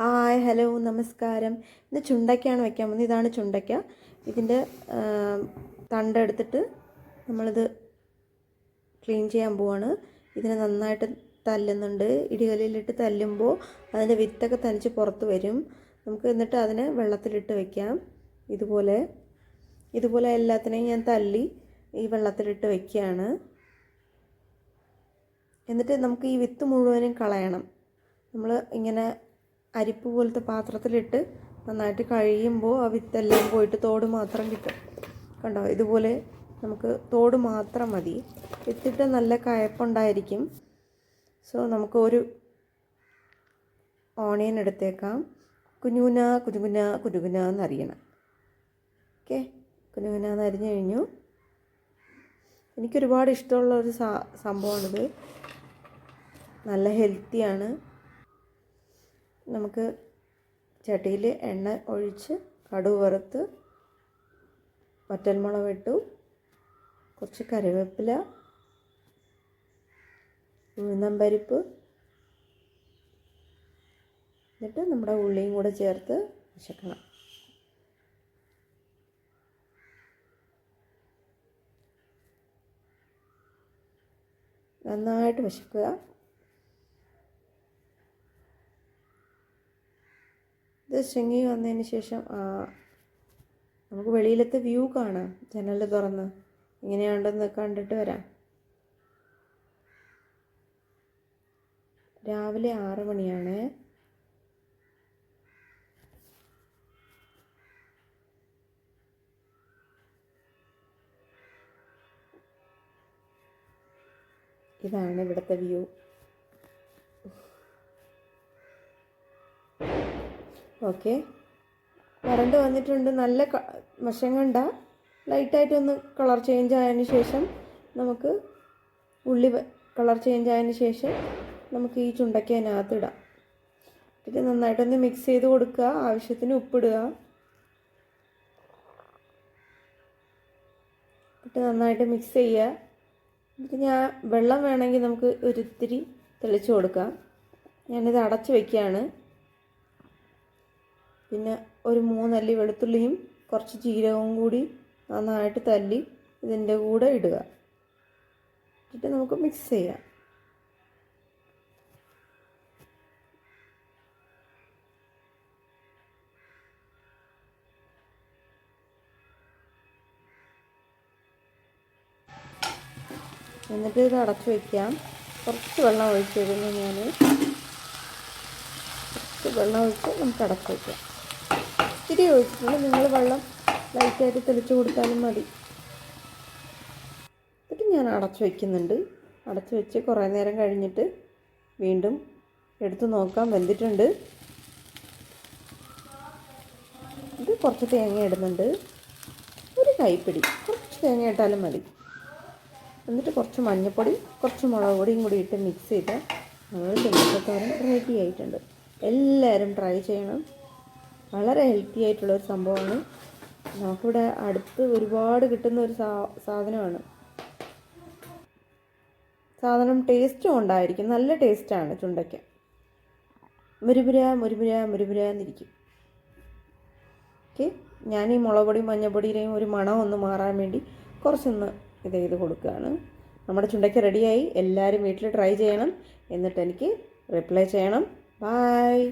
Hi hello നമസ്കാരം. ഇത് ചുണ്ടയ്ക്കാണ് വയ്ക്കാൻ പോകുന്നത്. ഇതാണ് ചുണ്ടയ്ക്ക ഇതിന്റെ തണ്ടെടുത്തിട്ട് നമ്മളിത് ക്ലീൻ ചെയ്യാൻ പോവാണ്. ഇതിനെ നന്നായിട്ട് തല്ലുന്നുണ്ട്. ഇടികല്ലിലിട്ട് തല്ലുമ്പോൾ അതിന്റെ വിത്തൊക്കെ തനിച്ച് പുറത്ത് വരും. നമുക്ക് എന്നിട്ട് അതിനെ വെള്ളത്തിലിട്ട് വെക്കാം ഇതുപോലെ ഇതുപോലെ എല്ലാത്തിനെയും ഞാൻ തല്ലി ഈ വെള്ളത്തിലിട്ട് വെക്കുകയാണ് എന്നിട്ട് നമുക്ക് ഈ വിത്ത് മുഴുവനും കളയണം. നമ്മൾ ഇങ്ങനെ അരിപ്പ് പോലത്തെ പാത്രത്തിലിട്ട് നന്നായിട്ട് കഴിയുമ്പോൾ ആ വിത്തെല്ലാം പോയിട്ട് തോട് മാത്രം കിട്ടും. കണ്ടോ? ഇതുപോലെ നമുക്ക് തോട് മാത്രം മതി. വിത്തിട്ട് നല്ല കയപ്പുണ്ടായിരിക്കും. സോ നമുക്ക് ഒരു ഓണിയൻ എടുത്തേക്കാം. കുഞ്ഞുകുന കുഞ്ഞുകുന കുഞ്ഞുകുന എന്നറിയണം. ഓക്കെ? കുഞ്ഞുകുന എന്ന് അരിഞ്ഞു കഴിഞ്ഞു. എനിക്കൊരുപാട് ഇഷ്ടമുള്ള ഒരു സംഭവമാണിത്. നല്ല ഹെൽത്തിയാണ്. നമുക്ക് ചട്ടിയിൽ എണ്ണ ഒഴിച്ച് കടുക് വറുത്ത് വറ്റൽമുളക് ഇട്ടു. കുറച്ച് കറിവേപ്പില ഉഴുന്നമ്പരിപ്പ് എന്നിട്ട് നമ്മുടെ ഉള്ളിയും കൂടെ ചേർത്ത് വിശക്കണം നന്നായിട്ട് വിശക്കുക. ഇത് ശൃംഗി വന്നതിന് ശേഷം നമുക്ക് വെളിയിലത്തെ വ്യൂ കാണാം ജനൽ തുറന്ന്. ഇങ്ങനെയുണ്ടെന്ന് കണ്ടിട്ട് വരാം. രാവിലെ ആറ് മണിയാണ്. ഇതാണ് ഇവിടുത്തെ വ്യൂ. ഓക്കെ. കറണ്ട് വന്നിട്ടുണ്ട്. നല്ല വശം കണ്ട. ലൈറ്റായിട്ടൊന്ന് കളർ ചേഞ്ച് ആയതിന് ശേഷം നമുക്ക് ഉള്ളി കളർ ചേഞ്ച് ആയതിന് ശേഷം നമുക്ക് ഈ ചുണ്ടയ്ക്ക് ഇടാം. എന്നിട്ട് നന്നായിട്ടൊന്ന് മിക്സ് ചെയ്ത് കൊടുക്കുക. ആവശ്യത്തിന് ഉപ്പിടുക. എന്നിട്ട് നന്നായിട്ട് മിക്സ് ചെയ്യുക. എന്നിട്ട് ഞാൻ വെള്ളം വേണമെങ്കിൽ നമുക്ക് ഒരിത്തിരി തെളിച്ച് കൊടുക്കാം. ഞാനിത് അടച്ച് വയ്ക്കുകയാണ് പിന്നെ ഒരു മൂന്നല്ലി വെളുത്തുള്ളിയും കുറച്ച് ജീരകവും കൂടി നന്നായിട്ട് തല്ലി ഇതിന്റെ കൂടെ ഇടുക. എന്നിട്ട് നമുക്ക് മിക്സ് ചെയ്യാം. എന്നിട്ട് ഇത് അടച്ചു വയ്ക്കാം കുറച്ച് വെള്ളം ഒഴിച്ചിരുന്നു ഞാൻ കുറച്ച് വെള്ളം ഒഴിച്ച് നമുക്ക് അടച്ചു വയ്ക്കാം ഇത്തിരി ഒഴിച്ചിട്ടുണ്ട് നിങ്ങൾ വെള്ളം ലൈറ്റായിട്ട് തെളിച്ച് കൊടുത്താലും മതി. എന്നിട്ട് ഞാൻ അടച്ചു വയ്ക്കുന്നുണ്ട് അടച്ചു വെച്ച് കുറേ നേരം കഴിഞ്ഞിട്ട് വീണ്ടും എടുത്തു നോക്കാം വെന്തിട്ടുണ്ട്. ഇത് കുറച്ച് തേങ്ങ ഇടുന്നുണ്ട്. ഒരു കൈപ്പിടി കുറച്ച് തേങ്ങ ഇട്ടാലും മതി. എന്നിട്ട് കുറച്ച് മഞ്ഞൾപ്പൊടി കുറച്ച് മുളക് പൊടിയും കൂടി ഇട്ട് മിക്സ് ചെയ്ത് നമ്മൾ ചെമ്പക്കാരൻ റെഡി ആയിട്ടുണ്ട്. എല്ലാവരും ട്രൈ ചെയ്യണം. വളരെ ഹെൽത്തി ആയിട്ടുള്ള ആയിട്ടുള്ളൊരു സംഭവമാണ്. നമുക്കിവിടെ അടുത്ത് ഒരുപാട് കിട്ടുന്ന ഒരു സാധനമാണ്. സാധനം ടേസ്റ്റും ഉണ്ടായിരിക്കും. നല്ല ടേസ്റ്റാണ് ചുണ്ടയ്ക്ക. മുരുപുര മുരുപുര മുരുപുര എന്നിരിക്കും. ഓക്കെ ഞാൻ ഈ മുളക് പൊടി മഞ്ഞൾപ്പൊടിയുടെയും ഒരു മണം ഒന്ന് മാറാൻ വേണ്ടി കുറച്ചൊന്ന് ഇത് ചെയ്ത് കൊടുക്കുകയാണ്. നമ്മുടെ ചുണ്ടയ്ക്ക റെഡിയായി എല്ലാവരും വീട്ടിൽ ട്രൈ ചെയ്യണം. എന്നിട്ട് എനിക്ക് റിപ്ലൈ ചെയ്യണം. ബായ്